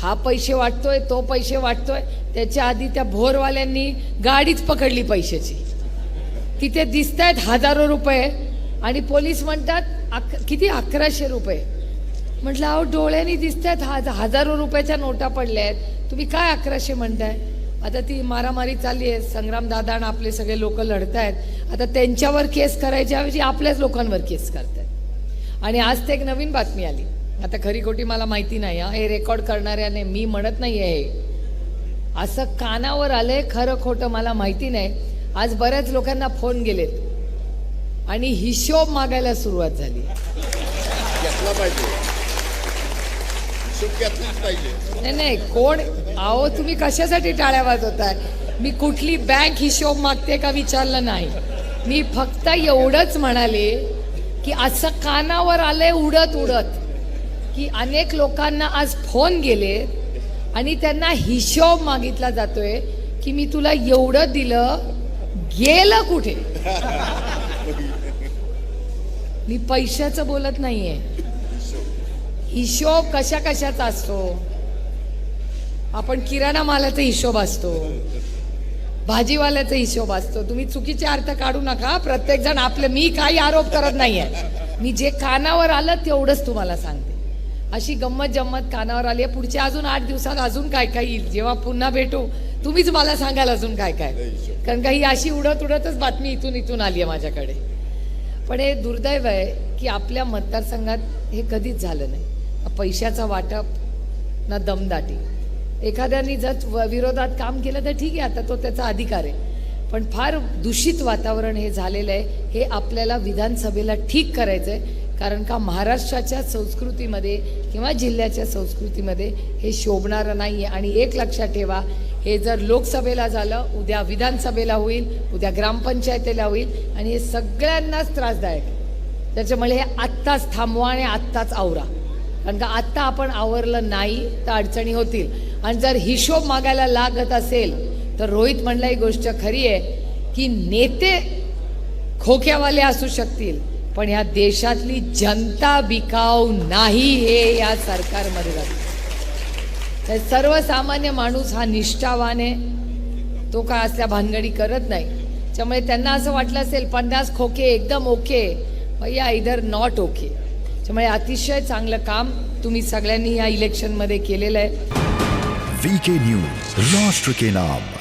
हा पैसे वाटतोय तो पैसे वाटतोय. त्याच्या आधी त्या भोरवाल्यांनी गाडीच पकडली पैशाची. तिथे दिसत आहेत हजारो रुपये आणि पोलीस म्हणतात अक किती? अकराशे रुपये. म्हटलं अहो डोळ्यांनी दिसत आहेत हा हजारो रुपयाच्या नोटा पडल्या आहेत तुम्ही काय अकराशे म्हणताय? आता ती मारामारी चालली आहे. संग्राम दादा आणि आपले सगळे लोक लढत आहेत आता त्यांच्यावर केस करायच्या ऐवजी आपल्याच लोकांवर केस करत आहेत आणि आज ते एक नवीन बातमी आली. आता खरी खोटी मला माहिती नाही हा. हे रेकॉर्ड करणाऱ्याने मी म्हणत नाही आहे असं कानावर आलंय खरं खोटं मला माहिती नाही. आज बऱ्याच लोकांना फोन गेलेत. आणि हिशोब मागायला सुरुवात झाली. नाही नाही कोण? अहो तुम्ही कशासाठी टाळ्या वाजवताय? मी कुठली बँक हिशोब मागते का विचारलं नाही. मी फक्त एवढंच म्हणाले की असं कानावर आलंय उडत उडत. की अनेक लोकांना आज फोन गेले आणि त्यांना हिशोब मागितला जातोय की मी तुला एवढं दिलं गेलं कुठे? मी पैशाचं बोलत नाहीये. हिशोब कशा कशाचा असतो? आपण किराणा मालाचा हिशोब असतो. भाजीवाल्याचा हिशोब असतो. तुम्ही चुकीचे अर्थ काढू नका. प्रत्येक जण आपलं मी काही आरोप करत नाहीये. मी जे कानावर आलं तेवढंच तुम्हाला सांगतो. अशी गंमत जम्मत कानावर आली आहे. पुढच्या अजून आठ दिवसात अजून काय काय येईल? जेव्हा पुन्हा भेटू तुम्हीच मला सांगाल अजून काय काय. कारण का ही अशी उडत उडतच बातमी इथून इथून आली आहे माझ्याकडे. पण हे दुर्दैव आहे की आपल्या मतदारसंघात हे कधीच झालं नाही. पैशाचं वाटप ना दमदाटी. एखाद्याने जर विरोधात काम केलं तर ठीक आहे आता तो त्याचा अधिकार आहे. पण फार दूषित वातावरण हे झालेलं आहे. हे आपल्याला विधानसभेला ठीक करायचं आहे कारण का महाराष्ट्राच्या संस्कृतीमध्ये किंवा जिल्ह्याच्या संस्कृतीमध्ये हे शोभणारं नाही आहे आणि एक लक्षात ठेवा हे जर लोकसभेला झालं उद्या विधानसभेला होईल उद्या ग्रामपंचायतीला होईल आणि हे सगळ्यांनाच त्रासदायक त्याच्यामुळे हे आत्ताच थांबवा आणि आत्ताच आवरा. कारण का आत्ता आपण आवरलं नाही तर अडचणी होतील. आणि जर हिशोब मागायला लागत असेल तर रोहित म्हणला ही गोष्ट खरी आहे की नेते खोक्यावाले असू शकतील पण या देशातली जनता बिकाऊ नाही हे या सरकारमध्ये जातं तर सर्वसामान्य माणूस हा निष्ठावान आहे. तो काय असल्या भानगडी करत नाही. त्यामुळे त्यांना असं वाटलं असेल पन्नास खोके एकदम ओके भैया इधर नॉट ओके त्यामुळे अतिशय चांगलं काम तुम्ही सगळ्यांनी या इलेक्शनमध्ये केलेलं आहे. वीके न्यूज राष्ट्र के नाम.